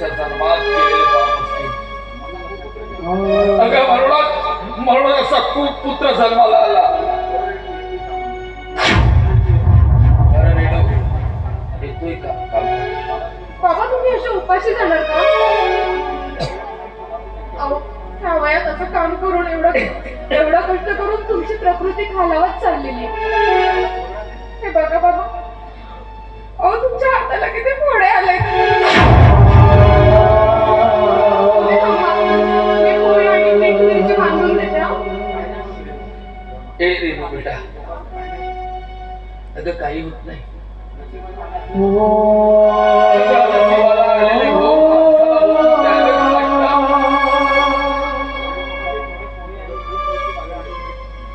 जन्मात केलेले पाप असतील अगं म्हणूनच म्हणून असा खूप पुत्र जन्माला आला. येतोय का? बाबा तुम्ही अशा उपाशी जाणार का? अहो ह्या वयात असं काम करून एवढं एवढं कष्ट करून तुमची प्रकृती खालावत चाललेली. हे बघा बाबा. अहो तुमच्या हाताला किती ए रेणू बेटा. अगं काही होत नाही.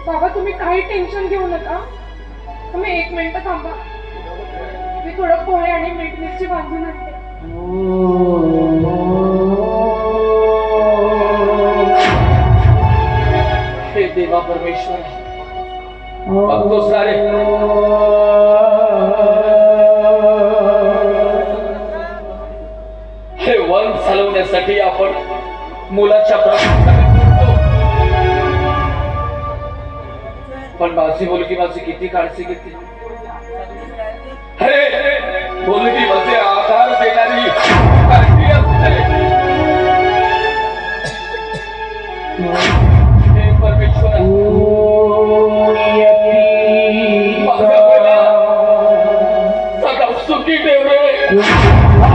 बाबा तुम्ही काही टेन्शन घेऊ नका. तुम्ही एक मिनिट थांबा. मी थोडं पोहे आणि मीठ मिरची बांधून आणते. देवा परमेश्वर बघतोस ना रे हे वन चालवण्यासाठी आपण मुलाच्या पण माझी मुलगी माझी किती काळजी घेते? अरे मुलगी Thank you.